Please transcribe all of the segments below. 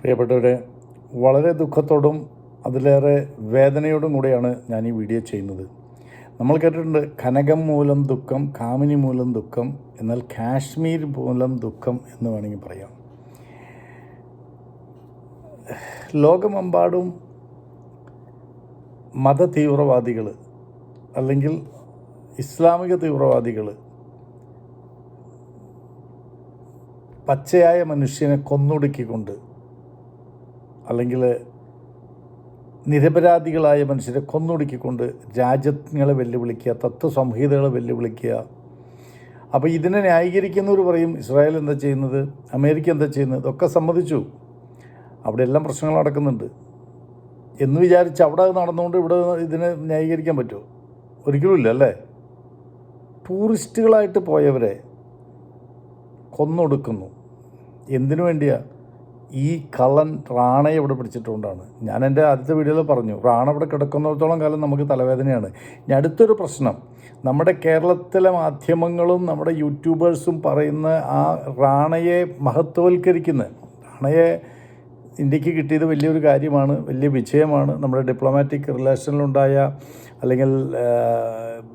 പ്രിയപ്പെട്ടവരെ വളരെ ദുഃഖത്തോടും അതിലേറെ വേദനയോടും കൂടെയാണ് ഞാൻ ഈ വീഡിയോ ചെയ്യുന്നത്. നമ്മൾ കേട്ടിട്ടുണ്ട് കനകം മൂലം ദുഃഖം കാമിനി മൂലം ദുഃഖം എന്നാൽ കാശ്മീർ മൂലം ദുഃഖം എന്ന് വേണമെങ്കിൽ പറയാം. ലോകമെമ്പാടും മത തീവ്രവാദികൾ അല്ലെങ്കിൽ ഇസ്ലാമിക തീവ്രവാദികൾ പച്ചയായ മനുഷ്യനെ കൊന്നൊടുക്കിക്കൊണ്ട് അല്ലെങ്കിൽ നിരപരാധികളായ മനുഷ്യരെ കൊന്നൊടുക്കിക്കൊണ്ട് രാജ്യങ്ങളെ വെല്ലുവിളിക്കുക തത്വസംഹിതകളെ വെല്ലുവിളിക്കുക. അപ്പോൾ ഇതിനെ ന്യായീകരിക്കുന്നവർ പറയും ഇസ്രായേൽ എന്താ ചെയ്യുന്നത് അമേരിക്ക എന്താ ചെയ്യുന്നത് ഇതൊക്കെ സമ്മതിച്ചു. അവിടെ എല്ലാം പ്രശ്നങ്ങൾ നടക്കുന്നുണ്ട്. എന്ന് വിചാരിച്ച് അവിടെ നടന്നുകൊണ്ട് ഇവിടെ ഇതിനെ ന്യായീകരിക്കാൻ പറ്റുമോ? ഒരിക്കലും ഇല്ല അല്ലേ? ടൂറിസ്റ്റുകളായിട്ട് പോയവരെ കൊന്നൊടുക്കുന്നു. എന്തിനു വേണ്ടിയാ? ഈ കള്ളൻ റാണയെ ഇവിടെ പിടിച്ചിട്ടുകൊണ്ടാണ്. ഞാൻ എന്റെ ആദ്യത്തെ വീഡിയോയിൽ പറഞ്ഞു റാണ ഇവിടെ കിടക്കുന്നിടത്തോളം കാലം നമുക്ക് തലവേദനയാണ്. ഇനി അടുത്തൊരു പ്രശ്നം നമ്മുടെ കേരളത്തിലെ മാധ്യമങ്ങളും നമ്മുടെ യൂട്യൂബേഴ്സും പറയുന്ന ആ റാണയെ മഹത്വവൽക്കരിക്കുന്ന റാണയെ ഇന്ത്യയ്ക്ക് കിട്ടിയത് വലിയൊരു കാര്യമാണ് വലിയ വിജയമാണ്. നമ്മുടെ ഡിപ്ലോമാറ്റിക് റിലേഷനിലുണ്ടായ അല്ലെങ്കിൽ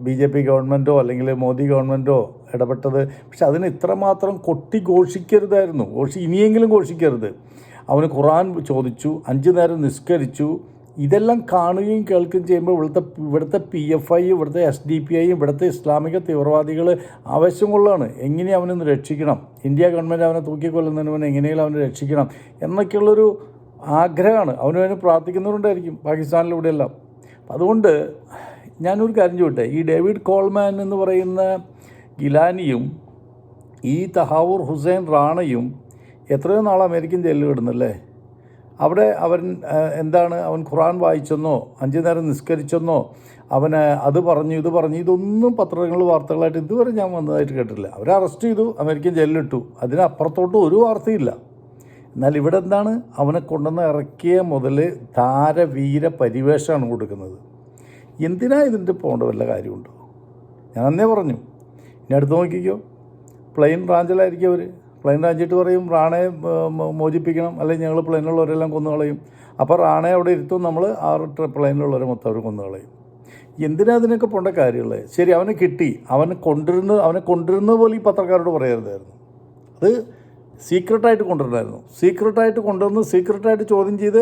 ബി ജെ പി ഗവൺമെന്റോ അല്ലെങ്കിൽ മോദി ഗവൺമെന്റോ ഇടപെട്ടത്. പക്ഷെ അതിന് ഇത്രമാത്രം കൊട്ടി ഘോഷിക്കരുതായിരുന്നു. ഘോഷി ഇനിയെങ്കിലും ഘോഷിക്കരുത്. അവന് ഖുറാൻ ചോദിച്ചു അഞ്ച് നേരം നിസ്കരിച്ചു. ഇതെല്ലാം കാണുകയും കേൾക്കുകയും ചെയ്യുമ്പോൾ ഇവിടുത്തെ ഇവിടുത്തെ പി എഫ് ഐ ഇവിടുത്തെ എസ് ഡി പി ഐ ഇവിടുത്തെ ഇസ്ലാമിക തീവ്രവാദികൾ ആവശ്യം കൊള്ളാണ് എങ്ങനെ അവനൊന്ന് രക്ഷിക്കണം? ഇന്ത്യ ഗവൺമെന്റ് അവനെ തൂക്കിക്കൊല്ലുന്നതിന് മുന്നേ എങ്ങനെയെങ്കിലും അവനെ രക്ഷിക്കണം എന്നൊക്കെയുള്ളൊരു ആഗ്രഹമാണ്. അവന് വേണ്ടി പ്രാർത്ഥിക്കുന്നവരുണ്ടായിരിക്കും പാകിസ്ഥാനിലൂടെയെല്ലാം. അതുകൊണ്ട് ഞാനൊരു കാര്യം ചോട്ടെ ഈ ഡേവിഡ് കോൾമാൻ എന്ന് പറയുന്ന ഗിലാനിയും ഈ തഹാവൂർ ഹുസൈൻ റാണയും എത്രയോ നാൾ അമേരിക്കൻ ജയിലിൽ കിടന്നല്ലേ? അവിടെ അവൻ എന്താണ് അവൻ ഖുറാൻ വായിച്ചെന്നോ അഞ്ചു നേരം നിസ്കരിച്ചെന്നോ അവന് അത് പറഞ്ഞു ഇത് പറഞ്ഞു ഇതൊന്നും പത്രങ്ങൾ വാർത്തകളായിട്ട് ഇതുവരെ ഞാൻ വന്നതായിട്ട് കേട്ടില്ല അവരെ അറസ്റ്റ് ചെയ്തു അമേരിക്കൻ ജയിലിലിട്ടു. അതിനപ്പുറത്തോട്ട് ഒരു വാർത്തയില്ല. എന്നാൽ ഇവിടെ എന്താണ്? അവനെ കൊണ്ടുവന്ന് ഇറക്കിയ മുതൽ താരവീര പരിവേഷമാണ് കൊടുക്കുന്നത്. എന്തിനാ ഇതിന്റെ പോകേണ്ട വല്ല കാര്യമുണ്ടോ? ഞാൻ അന്നേ പറഞ്ഞു. ഇനി അടുത്ത് നോക്കിക്കോ. പ്ലെയിൻ ബ്രാഞ്ചിലായിരിക്കും അവർ പ്ലെയിൻ റാഞ്ചിട്ട് പറയും റാണയെ മോചിപ്പിക്കണം. അല്ലെങ്കിൽ ഞങ്ങൾ പ്ലെയിനിലുള്ളവരെല്ലാം കൊന്നുകളയും അപ്പോൾ റാണയെ അവിടെ ഇരുത്തും നമ്മൾ ആ പ്ലെയിനിലുള്ളവരെ മൊത്തം അവർ കൊന്നുകളയും എന്തിനാ അതിനൊക്കെ പോണ്ട കാര്യമുള്ളത് ശരി അവനെ കിട്ടി. അവനെ കൊണ്ടിരുന്ന അവനെ കൊണ്ടിരുന്നത് പോലെ ഈ പത്രക്കാരോട് പറയരുതായിരുന്നു അത് സീക്രട്ടായിട്ട് കൊണ്ടുവരണമായിരുന്നു സീക്രട്ടായിട്ട് കൊണ്ടുവന്ന് സീക്രട്ടായിട്ട് ചോദ്യം ചെയ്ത്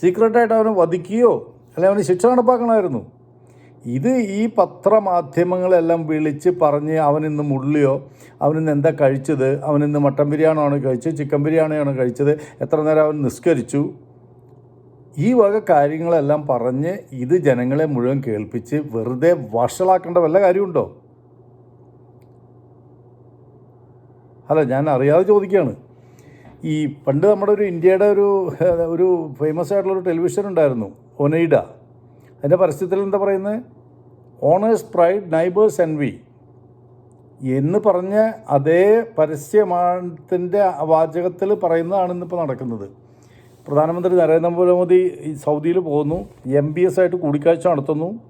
സീക്രട്ടായിട്ട് അവനെ വധിക്കുകയോ അല്ലെങ്കിൽ അവന് ശിക്ഷ നടപ്പാക്കണമായിരുന്നു. ഇത് ഈ പത്രമാധ്യമങ്ങളെല്ലാം വിളിച്ച് പറഞ്ഞ് അവനിന്ന് മുള്ളിയോ അവനിന്ന് എന്താ കഴിച്ചത് അവനിന്ന് മട്ടൻ ബിരിയാണിയാണോ കഴിച്ചത് ചിക്കൻ ബിരിയാണിയാണോ കഴിച്ചത് എത്ര നേരം അവൻ നിസ്കരിച്ചു? ഈ വക കാര്യങ്ങളെല്ലാം പറഞ്ഞ് ഇത് ജനങ്ങളെ മുഴുവൻ കേൾപ്പിച്ച് വെറുതെ വഷളാക്കേണ്ട വല്ല കാര്യമുണ്ടോ? അല്ല ഞാൻ അറിയാതെ ചോദിക്കുകയാണ്. ഈ പണ്ട് നമ്മുടെ ഒരു ഇന്ത്യയുടെ ഒരു ഒരു ഫേമസ് ആയിട്ടുള്ളൊരു ടെലിവിഷൻ ഉണ്ടായിരുന്നു ഒനൈഡ. അതിന്റെ പരസ്യത്തിൽ എന്താ പറയുന്നത്? Owners pride neighbours N V എന്ന് പറഞ്ഞ അതേ പരസ്യമാണത്തിന്റെ വാചകത്തിൽ പറയുന്നതാണ് ഇന്നിപ്പോൾ നടക്കുന്നത്. പ്രധാനമന്ത്രി നരേന്ദ്രമോദി സൗദിയിൽ പോകുന്നു. എം ബി എസ് ആയിട്ട് കൂടിക്കാഴ്ച നടത്തുന്നു.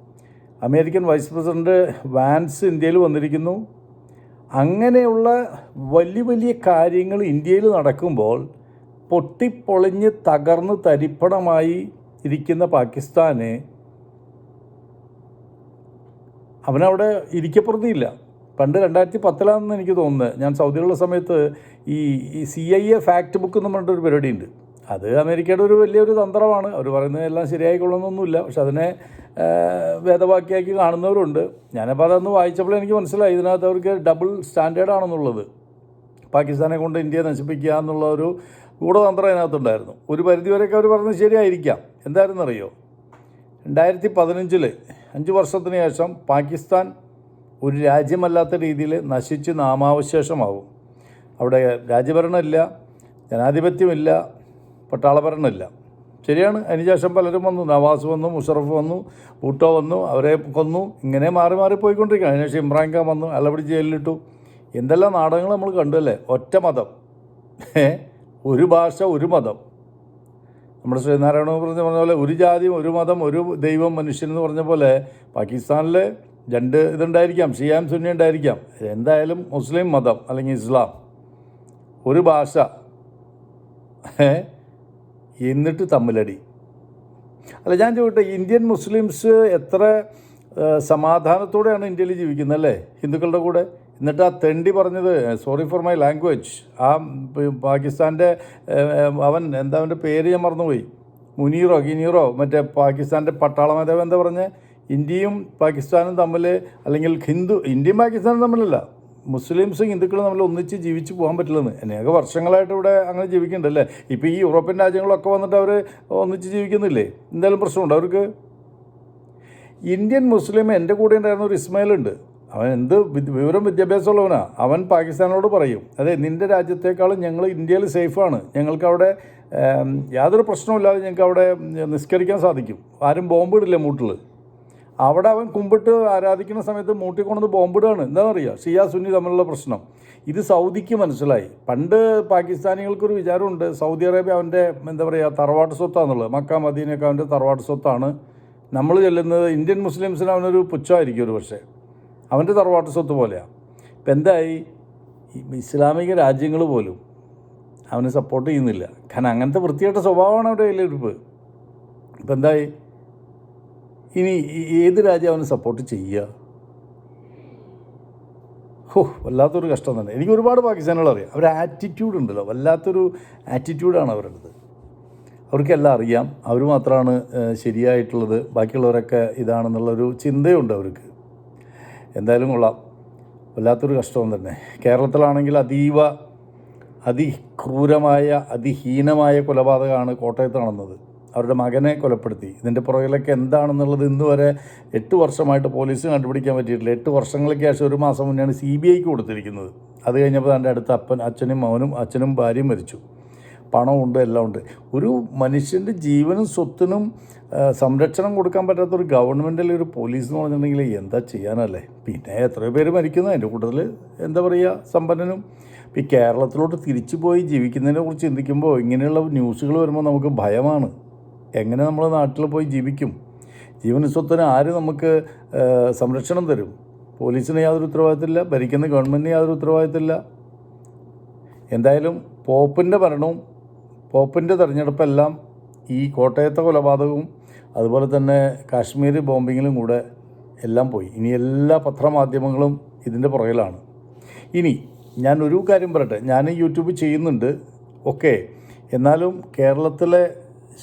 അമേരിക്കൻ വൈസ് പ്രസിഡന്റ് വാൻസ് ഇന്ത്യയിൽ വന്നിരിക്കുന്നു. അങ്ങനെയുള്ള വലിയ വലിയ കാര്യങ്ങൾ ഇന്ത്യയിൽ നടക്കുമ്പോൾ പൊട്ടിപ്പൊളിഞ്ഞ് തകർന്ന് തരിപ്പണമായി ഇരിക്കുന്ന പാകിസ്ഥാന് അവനവിടെ ഇരിക്കപ്പെടുത്തിയില്ല പണ്ട് രണ്ടായിരത്തി പത്തിലാണെന്ന് എനിക്ക് തോന്നുന്നത് ഞാൻ സൗദിയിലുള്ള സമയത്ത് ഈ ഈ C I A fact book എന്ന് പറഞ്ഞിട്ടൊരു പരിപാടിയുണ്ട്. അത് അമേരിക്കയുടെ ഒരു വലിയൊരു തന്ത്രമാണ്. അവർ പറയുന്നത് എല്ലാം ശരിയായിക്കൊള്ളുന്നൊന്നുമില്ല. പക്ഷെ അതിനെ വേദവാക്യാക്കി കാണുന്നവരുണ്ട്. ഞാനപ്പോൾ അതൊന്ന് വായിച്ചപ്പോൾ എനിക്ക് മനസ്സിലായി. ഇതിനകത്ത് അവർക്ക് ഡബിൾ സ്റ്റാൻഡേർഡ് ആണെന്നുള്ളത്. പാകിസ്ഥാനെ കൊണ്ട് ഇന്ത്യയെ നശിപ്പിക്കുക എന്നുള്ള ഒരു ഗൂഢതന്ത്രം അതിനകത്തുണ്ടായിരുന്നു. ഒരു പരിധിവരെയൊക്കെ അവർ പറഞ്ഞത് ശരിയായിരിക്കാം. എന്തായിരുന്നറിയോ? രണ്ടായിരത്തി പതിനഞ്ചിൽ അഞ്ച് വർഷത്തിന് ശേഷം പാകിസ്ഥാൻ ഒരു രാജ്യമല്ലാത്ത രീതിയിൽ നശിച്ച് നാമാവശേഷമാവും. അവിടെ രാജ്യഭരണമില്ല ജനാധിപത്യമില്ല പട്ടാളഭരണമില്ല. ശരിയാണ്. അതിനുശേഷം പലരും വന്നു. നവാസ് വന്നു മുഷറഫ് വന്നു ഭൂട്ടോ വന്നു അവരെ കൊന്നു. ഇങ്ങനെ മാറി മാറി പോയിക്കൊണ്ടിരിക്കുകയാണ്. അതിനുശേഷം ഇമ്രാൻഖാൻ വന്നു അല്ലപിടി ജയിലിലിട്ടു. എന്തെല്ലാം നാടകങ്ങൾ നമ്മൾ കണ്ടല്ലേ ഒറ്റ മതം ഒരു ഭാഷ ഒരു മതം. നമ്മുടെ ശ്രീനാരായണ പറഞ്ഞ പറഞ്ഞ പോലെ ഒരു ജാതിയും ഒരു മതം ഒരു ദൈവം മനുഷ്യൻ എന്ന് പറഞ്ഞ പോലെ പാകിസ്ഥാനിൽ രണ്ട് ഇതുണ്ടായിരിക്കാം ഷിയാം സുന്നി ഉണ്ടായിരിക്കാം. എന്തായാലും മുസ്ലിം മതം അല്ലെങ്കിൽ ഇസ്ലാം ഒരു ഭാഷ എന്നിട്ട് തമ്മിലടി. അല്ല ഞാൻ ചോദിട്ടെ ഇന്ത്യൻ മുസ്ലിംസ് എത്ര സമാധാനത്തോടെയാണ് ഇന്ത്യയിൽ ജീവിക്കുന്നത് അല്ലേ? ഹിന്ദുക്കളുടെ കൂടെ? എന്നിട്ട് ആ തെണ്ടി പറഞ്ഞത് സോറി ഫോർ മൈ ലാംഗ്വേജ് ആ പാകിസ്ഥാന്റെ അവൻ എന്താ അവന്റെ പേര് ഞാൻ മറന്നുപോയി. മുനീറോ ഗിനീറോ മറ്റേ പാകിസ്ഥാന്റെ പട്ടാള മേധാവ് എന്താ പറഞ്ഞ്? ഇന്ത്യയും പാകിസ്ഥാനും തമ്മിൽ അല്ലെങ്കിൽ ഹിന്ദു ഇന്ത്യയും പാകിസ്ഥാനും തമ്മിലല്ല മുസ്ലിംസും ഹിന്ദുക്കളും തമ്മിൽ ഒന്നിച്ച് ജീവിച്ച് പോകാൻ പറ്റില്ലെന്ന്. അനേക വർഷങ്ങളായിട്ട് ഇവിടെ അങ്ങനെ ജീവിക്കുന്നുണ്ടല്ലേ ഇപ്പോൾ ഈ യൂറോപ്യൻ രാജ്യങ്ങളൊക്കെ വന്നിട്ട് അവർ ഒന്നിച്ച് ജീവിക്കുന്നില്ലേ? എന്തായാലും പ്രശ്നമുണ്ട് അവർക്ക്? ഇന്ത്യൻ മുസ്ലിം എന്റെ കൂടെ ഉണ്ടായിരുന്ന ഒരു ഇസ്മായിൽ ഉണ്ട് അവൻ എന്ത് വിവരം വിദ്യാഭ്യാസമുള്ളവനാ. അവൻ പാകിസ്ഥാനോട് പറയും അതെ നിന്റെ രാജ്യത്തേക്കാളും ഞങ്ങൾ ഇന്ത്യയിൽ സേഫാണ്. ഞങ്ങൾക്ക് അവിടെ യാതൊരു പ്രശ്നവുമില്ലാതെ ഞങ്ങൾക്ക് അവിടെ നിസ്കരിക്കാൻ സാധിക്കും. ആരും ബോംബിടില്ല മൂട്ടിൽ അവിടെ അവൻ കുമ്പിട്ട് ആരാധിക്കുന്ന സമയത്ത് മൂട്ടി കൊണ്ടത് ബോംബിടുകയാണ് എന്താണെന്നറിയുക ഷിയ സുന്നി തമ്മിലുള്ള പ്രശ്നം. ഇത് സൗദിക്ക് മനസ്സിലായി. പണ്ട് പാകിസ്ഥാനികൾക്കൊരു വിചാരമുണ്ട് സൗദി അറേബ്യ അവന്റെ എന്താ പറയുക തറവാട്ട് സ്വത്താന്നുള്ളത്. മക്ക മദീനയൊക്കെ അവന്റെ തറവാട്ട് സ്വത്താണ്. നമ്മൾ ചെല്ലുന്നത് ഇന്ത്യൻ മുസ്ലിംസിന് അവനൊരു പുച്ഛമായിരിക്കും ഒരു പക്ഷേ. അവന്റെ തറവാട്ട് സ്വത്ത് പോലെയാണ് ഇപ്പം എന്തായി? ഇസ്ലാമിക രാജ്യങ്ങൾ പോലും അവനെ സപ്പോർട്ട് ചെയ്യുന്നില്ല. കാരണം അങ്ങനത്തെ വൃത്തിയായിട്ട സ്വഭാവമാണ് അവരുടെ കയ്യിലിരിപ്പ്. ഇപ്പം എന്തായി? ഇനി ഏത് രാജ്യം അവനെ സപ്പോർട്ട് ചെയ്യുക? ഹോ വല്ലാത്തൊരു കഷ്ടം തന്നെ. എനിക്ക് ഒരുപാട് പാകിസ്ഥാനുകൾ അറിയാം. അവരുടെ ആറ്റിറ്റ്യൂഡ് ഉണ്ടല്ലോ. വല്ലാത്തൊരു ആറ്റിറ്റ്യൂഡാണ് അവരുടേത്. അവർക്കെല്ലാം അറിയാം. അവർ മാത്രമാണ് ശരിയായിട്ടുള്ളത്. ബാക്കിയുള്ളവരൊക്കെ ഇതാണെന്നുള്ളൊരു ചിന്തയുണ്ട് അവർക്ക്. എന്തായാലും വല്ലാത്തൊരു കഷ്ടം തന്നെ. കേരളത്തിലാണെങ്കിൽ അതീവ അതിക്രൂരമായ അതിഹീനമായ കൊലപാതകമാണ് കോട്ടയത്ത് നടന്നത്. അവരുടെ മകനെ കൊലപ്പെടുത്തി. ഇതിന്റെ പുറകിലൊക്കെ എന്താണെന്നുള്ളത് ഇന്ന് വരെ എട്ട് വർഷമായിട്ട് പോലീസ് കണ്ടുപിടിക്കാൻ പറ്റിയിട്ടില്ല. എട്ട് വർഷങ്ങൾക്ക് ശേഷം ഒരു മാസം മുന്നെയാണ് സി ബി ഐക്ക് കൊടുത്തിരിക്കുന്നത്. അത് കഴിഞ്ഞപ്പോൾ എന്റെ അടുത്ത അപ്പൻ അച്ഛനും മകനും അച്ഛനും ഭാര്യയും മരിച്ചു. പണമുണ്ട് എല്ലാം ഉണ്ട് ഒരു മനുഷ്യന്റെ ജീവനും സ്വത്തിനും സംരക്ഷണം കൊടുക്കാൻ പറ്റാത്ത ഒരു ഗവൺമെന്റിലെ ഒരു പോലീസ് എന്ന് പറഞ്ഞിട്ടുണ്ടെങ്കിൽ എന്താ ചെയ്യാനല്ലേ? പിന്നെ എത്രയോ പേര് മരിക്കുന്നു. അതിന്റെ കൂട്ടത്തിൽ എന്താ പറയുക സമ്പന്നനും. ഈ കേരളത്തിലോട്ട് തിരിച്ചു പോയി ജീവിക്കുന്നതിനെ കുറിച്ച് ചിന്തിക്കുമ്പോൾ ഇങ്ങനെയുള്ള ന്യൂസുകൾ വരുമ്പോൾ നമുക്ക് ഭയമാണ്. എങ്ങനെ നമ്മൾ നാട്ടിൽ പോയി ജീവിക്കും? ജീവന സ്വത്തിന് ആര് നമുക്ക് സംരക്ഷണം തരും? പോലീസിന് യാതൊരു ഉത്തരവാദിത്തമില്ല ഭരിക്കുന്ന ഗവൺമെന്റിന് യാതൊരു ഉത്തരവാദിത്തമില്ല. എന്തായാലും പോപ്പിന്റെ ഭരണവും പോപ്പിന്റെ തെരഞ്ഞെടുപ്പെല്ലാം ഈ കോട്ടയത്തെ കൊലപാതകവും അതുപോലെ തന്നെ കാശ്മീർ ബോംബിങ്ങിലും കൂടെ എല്ലാം പോയി. ഇനി എല്ലാ പത്രമാധ്യമങ്ങളും ഇതിന്റെ പുറകിലാണ്. ഇനി ഞാൻ ഒരു കാര്യം പറയട്ടെ. ഞാൻ യൂട്യൂബ് ചെയ്യുന്നുണ്ട്. ഓക്കെ. എന്നാലും കേരളത്തിലെ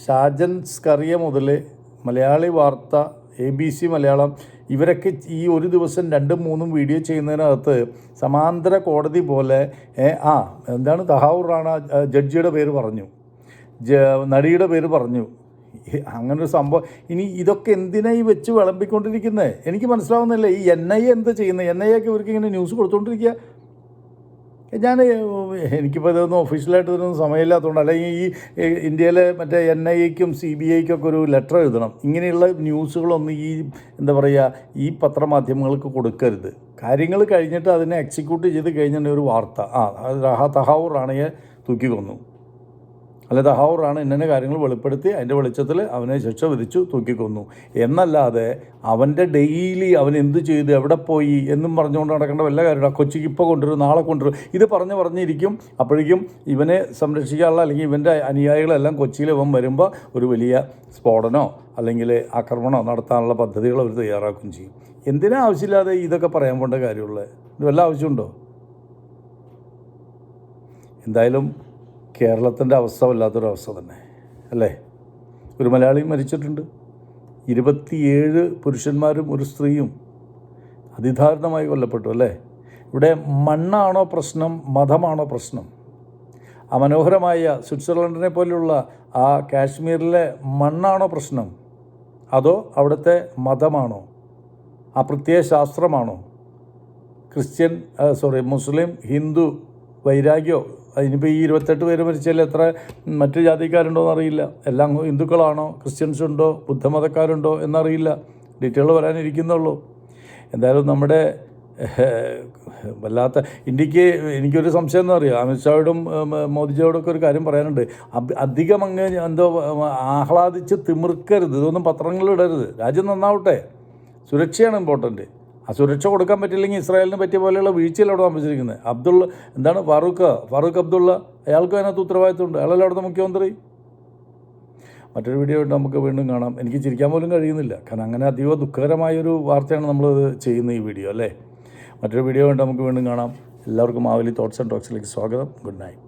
ഷാജൻ സ്കറിയ മുതൽ മലയാളി വാർത്ത എ ബി സി മലയാളം. ഇവരൊക്കെ ഈ ഒരു ദിവസം രണ്ടും മൂന്നും വീഡിയോ ചെയ്യുന്നതിനകത്ത് സമാന്തര കോടതി പോലെ ആ എന്താണ്? തഹാവൂർ റാണ ജഡ്ജിയുടെ പേര് പറഞ്ഞു. ജ നടിയുടെ പേര് പറഞ്ഞു. അങ്ങനൊരു സംഭവം. ഇനി ഇതൊക്കെ എന്തിനായി വെച്ച് വിളമ്പിക്കൊണ്ടിരിക്കുന്നത് എനിക്ക് മനസ്സിലാവുന്നില്ല. ഈ എൻ ഐ എന്താ ചെയ്യുന്നത് എൻ ഐ എക്ക് ഇവർക്ക് ഇങ്ങനെ ന്യൂസ് കൊടുത്തുകൊണ്ടിരിക്കുക ഞാൻ എനിക്കിപ്പോൾ ഇതൊന്നും ഒഫീഷ്യലായിട്ട് ഇതിനൊന്നും സമയമില്ലാത്തതുകൊണ്ട് അല്ലെങ്കിൽ ഈ ഇന്ത്യയിലെ മറ്റേ എൻ ഐ എക്കും സി ബി ഐക്കൊക്കെ ഒരു ലെറ്റർ എഴുതണം. ഇങ്ങനെയുള്ള ന്യൂസുകളൊന്നും ഈ എന്താ പറയുക ഈ പത്രമാധ്യമങ്ങൾക്ക് കൊടുക്കരുത്. കാര്യങ്ങൾ കഴിഞ്ഞിട്ട് അതിനെ എക്സിക്യൂട്ട് ചെയ്ത് കഴിഞ്ഞിട്ടുണ്ടെങ്കിൽ ഒരു വാർത്ത. ആ റഹ തഹാവൂർ റാണയെ തൂക്കി കൊന്നു അല്ല തഹാവൂറാണ് ഇന്ന കാര്യങ്ങൾ വെളിപ്പെടുത്തി അതിന്റെ വെളിച്ചത്തിൽ അവനെ ശിക്ഷ വിധിച്ചു തൂക്കിക്കൊന്നു. എന്നല്ലാതെ അവന്റെ ഡെയിലി അവൻ എന്ത് ചെയ്തു എവിടെ പോയി എന്നും പറഞ്ഞുകൊണ്ട് നടക്കേണ്ട വല്ല കാര്യമില്ല. കൊച്ചിക്ക് ഇപ്പോൾ കൊണ്ടുവരും നാളെ കൊണ്ടുവരും. ഇത് പറഞ്ഞ് പറഞ്ഞിരിക്കും. അപ്പോഴേക്കും ഇവനെ സംരക്ഷിക്കാനുള്ള അല്ലെങ്കിൽ ഇവന്റെ അനുയായികളെല്ലാം കൊച്ചിയിൽ ഇവൻ വരുമ്പോൾ ഒരു വലിയ സ്ഫോടനോ അല്ലെങ്കിൽ ആക്രമണമോ നടത്താനുള്ള പദ്ധതികൾ അവർ തയ്യാറാക്കുകയും ചെയ്യും. എന്തിനാ ആവശ്യമില്ലാതെ ഇതൊക്കെ പറയാൻ പോണ്ട കാര്യമുള്ളത് വല്ല ആവശ്യമുണ്ടോ? എന്തായാലും കേരളത്തിന്റെ അവസ്ഥ വല്ലാത്തൊരവസ്ഥ തന്നെ അല്ലേ? ഒരു മലയാളി മരിച്ചിട്ടുണ്ട്. ഇരുപത്തിയേഴ് പുരുഷന്മാരും ഒരു സ്ത്രീയും അതിദാരുണമായി കൊല്ലപ്പെട്ടു അല്ലേ? ഇവിടെ മണ്ണാണോ പ്രശ്നം മതമാണോ പ്രശ്നം? ആ മനോഹരമായ സ്വിറ്റ്സർലൻഡിനെ പോലെയുള്ള ആ കാശ്മീരിലെ മണ്ണാണോ പ്രശ്നം? അതോ അവിടുത്തെ മതമാണോ? ആ പ്രത്യേക ശാസ്ത്രമാണോ? ക്രിസ്ത്യൻ സോറി മുസ്ലിം ഹിന്ദു വൈരാഗ്യോ അതിനിപ്പോൾ ഈ ഇരുപത്തെട്ട് പേര് മരിച്ചാൽ എത്ര മറ്റു ജാതിക്കാരുണ്ടോ എന്നറിയില്ല. എല്ലാം ഹിന്ദുക്കളാണോ ക്രിസ്ത്യൻസ് ഉണ്ടോ ബുദ്ധമതക്കാരുണ്ടോ എന്നറിയില്ല. ഡീറ്റെയിൽ വരാനിരിക്കുന്നുള്ളൂ എന്തായാലും നമ്മുടെ വല്ലാത്ത ഇന്ത്യയ്ക്ക് എനിക്കൊരു സംശയം എന്ന് അറിയാം? അമിത്ഷായോടും ഉം, മോദിജിയോടും ഒക്കെ ഒരു കാര്യം പറയാനുണ്ട്. അധികം അങ്ങ് എന്തോ ആഹ്ലാദിച്ച് തിമിർക്കരുത്. ഇതൊന്നും പത്രങ്ങളിൽ ഇടരുത്. രാജ്യം നന്നാവട്ടെ. സുരക്ഷയാണ് ഇമ്പോർട്ടന്റ് ആ സുരക്ഷ കൊടുക്കാൻ പറ്റില്ലെങ്കിൽ ഇസ്രായേലിനെ പറ്റിയ പോലെയുള്ള വീഴ്ചയിൽ അവിടെ അബ്ദുൾ അബ്ദുള്ള എന്താണ് ഫാറൂഖ്? ഫാറൂഖ് അബ്ദുള്ള അയാൾക്ക് അതിനകത്ത് ഉത്തരവാദിത്തമുണ്ട് അയാളല്ലേ അവിടുത്തെ മുഖ്യമന്ത്രി? മറ്റൊരു വീഡിയോ ആയിട്ട് നമുക്ക് വീണ്ടും കാണാം. എനിക്ക് ചിരിക്കാൻ പോലും കഴിയുന്നില്ല. കാരണം അങ്ങനെ അതീവ ദുഃഖകരമായൊരു വാർത്തയാണ് നമ്മൾ ചെയ്യുന്നത് ഈ വീഡിയോ അല്ലേ? മറ്റൊരു വീഡിയോ ആയിട്ട് നമുക്ക് വീണ്ടും കാണാം. എല്ലാവർക്കും മാവലി തോട്ട്സ് ആൻഡ് ടോക്സിലേക്ക് സ്വാഗതം. Good night